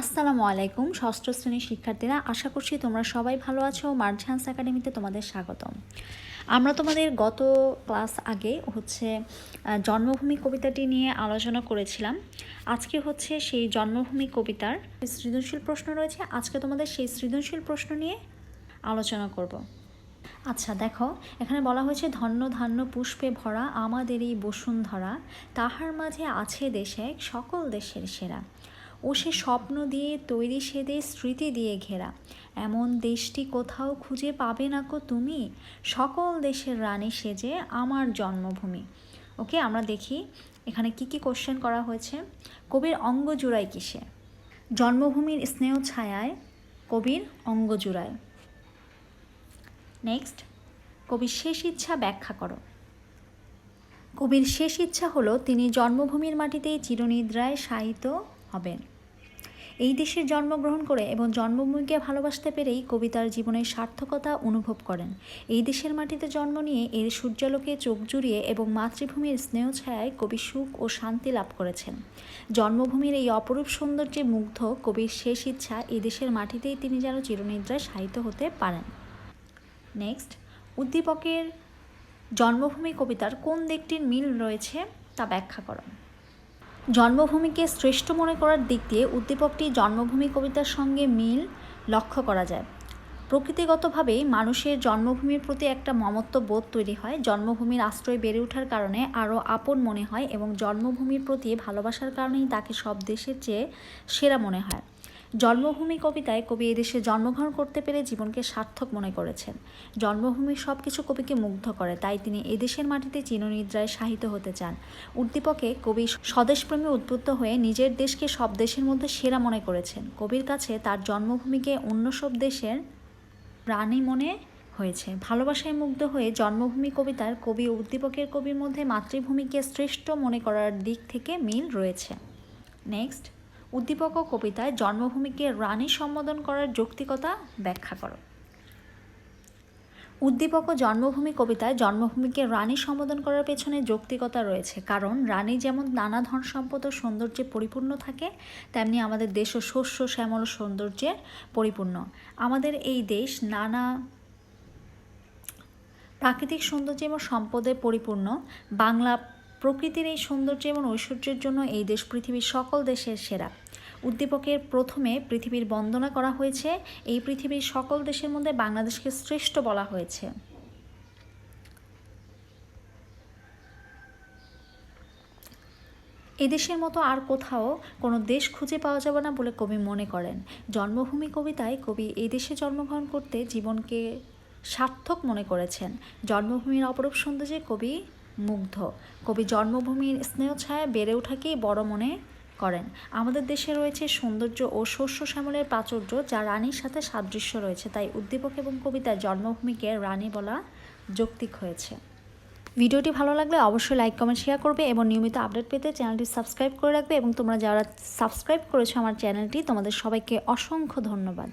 আসসালামু আলাইকুম, ষষ্ঠ শ্রেণির শিক্ষার্থীরা। আশা করছি তোমরা সবাই ভালো আছো। মার্ঝান্স একাডেমিতে তোমাদের স্বাগতম। আমরা তোমাদের গত ক্লাস আগে হচ্ছে জন্মভূমি কবিতাটি নিয়ে আলোচনা করেছিলাম। আজকে হচ্ছে সেই জন্মভূমি কবিতার সৃজনশীল প্রশ্ন রয়েছে। আজকে তোমাদের সেই সৃজনশীল প্রশ্ন নিয়ে আলোচনা করব। আচ্ছা দেখো, এখানে বলা হয়েছে, ধন্য, ধান্য পুষ্পে ভরা আমাদের এই বসুন্ধরা। তাহার মাঝে আছে দেশে সকল দেশের সেরা। ও সে স্বপ্ন দিয়ে তৈরি সেদে স্মৃতি দিয়ে ঘেরা। এমন দেশটি কোথাও খুঁজে পাবে না কো তুমি? সকল দেশের রানী সেজে আমার জন্মভূমি। ওকে, আমরা দেখি এখানে কি কি কোশ্চেন করা হয়েছে। কবির অঙ্গ জুড়ায় কিসে? জন্মভূমির স্নেহ ছায়ায় কবির অঙ্গ জুড়ায়। নেক্সট কবির শেষ ইচ্ছা ব্যাখ্যা করো। কবির শেষ ইচ্ছা হলো তিনি জন্মভূমির মাটিতেই চিরনিদ্রায় শায়িত হবেন। এই দেশে জন্মগ্রহণ করে এবং জন্মভূমিকে ভালোবাসতে পেরেই কবিতার জীবনের সার্থকতা অনুভব করেন। এই দেশের মাটিতে জন্ম নিয়ে এর সূর্যালোকে চোখ জুড়িয়ে এবং মাতৃভূমির স্নেহ ছায়ায় কবি সুখ ও শান্তি লাভ করেছেন। জন্মভূমির এই অপরূপ সৌন্দর্যে মুগ্ধ কবির শেষ ইচ্ছা এই দেশের মাটিতেই তিনি যেন চিরনিদ্রায় শায়িত হতে পারেন। নেক্সট, উদ্দীপকের জন্মভূমি কবিতার কোন দিকটির মিল রয়েছে তা ব্যাখ্যা করো। জন্মভূমিকে শ্রেষ্ঠ মনে করার দিক দিয়ে উদ্দীপকটি জন্মভূমি কবিতার সঙ্গে মিল লক্ষ্য করা যায়। প্রকৃতিগতভাবেই মানুষের জন্মভূমির প্রতি একটা মমত্ব বোধ তৈরি হয়। জন্মভূমির আশ্রয় বেড়ে ওঠার কারণে আরও আপন মনে হয় এবং জন্মভূমির প্রতি ভালোবাসার কারণেই তাকে সব দেশের চেয়ে সেরা মনে হয়। জন্মভূমি কবিতায় কবি এদেশে জন্মগ্রহণ করতে পেরে জীবনকে সার্থক মনে করেছেন। জন্মভূমির সব কিছু কবিকে মুগ্ধ করে, তাই তিনি এদেশের মাটিতে চিরনিদ্রায় শাহিত হতে চান। উদ্দীপকে কবি স্বদেশপ্রেমী উদ্বুদ্ধ হয়ে নিজের দেশকে সব দেশের মধ্যে সেরা মনে করেছেন। কবির কাছে তার জন্মভূমিকে অন্য সব দেশের প্রাণী মনে হয়েছে। ভালোবাসায় মুগ্ধ হয়ে জন্মভূমি কবিতার কবি উদ্দীপকের কবির মধ্যে মাতৃভূমিকে শ্রেষ্ঠ মনে করার দিক থেকে মিল রয়েছে। নেক্সট। উদ্দীপক ও কবিতায় জন্মভূমিকে রানী সম্বোধন করার যৌক্তিকতা ব্যাখ্যা করো। উদ্দীপক ও জন্মভূমি কবিতায় জন্মভূমিকে রানী সম্বোধন করার পেছনে যৌক্তিকতা রয়েছে, কারণ রানী যেমন নানা ধন সম্পদ ও সৌন্দর্যে পরিপূর্ণ থাকে, তেমনি আমাদের দেশও শস্য, শ্যামল ও সৌন্দর্যে পরিপূর্ণ। আমাদের এই দেশ নানা প্রাকৃতিক সৌন্দর্য এবং সম্পদে পরিপূর্ণ। বাংলা প্রকৃতির এই সৌন্দর্য এবং ঐশ্বর্যের জন্য এই দেশ পৃথিবীর সকল দেশের সেরা। উদ্দীপকের প্রথমে পৃথিবীর বন্দনা করা হয়েছে। এই পৃথিবীর সকল দেশের মধ্যে বাংলাদেশকে শ্রেষ্ঠ বলা হয়েছে। এদেশের মতো আর কোথাও কোনো দেশ খুঁজে পাওয়া যাবে না বলে কবি মনে করেন। জন্মভূমি কবিতায় কবি এই দেশে জন্মগ্রহণ করতে জীবনকে সার্থক মনে করেছেন। জন্মভূমির অপরূপ সৌন্দর্যে কবি মুগ্ধ। কবি জন্মভূমির স্নেহ ছায়া বেড়ে ওঠাকেই বড় মনে করেন। আমাদের দেশে রয়েছে সৌন্দর্য ও শস্য শ্যামলের প্রাচুর্য, যা রানীর সাথে সাদৃশ্য রয়েছে। তাই উদ্দীপক এবং কবিতার জন্মভূমিকে রানী বলা যৌক্তিক হয়েছে। ভিডিওটি ভালো লাগলে অবশ্যই লাইক, কমেন্ট শেয়ার করবে এবং নিয়মিত আপডেট পেতে চ্যানেলটি সাবস্ক্রাইব করে রাখবে। এবং তোমরা যারা সাবস্ক্রাইব করেছ আমার চ্যানেলটি, তোমাদের সবাইকে অসংখ্য ধন্যবাদ।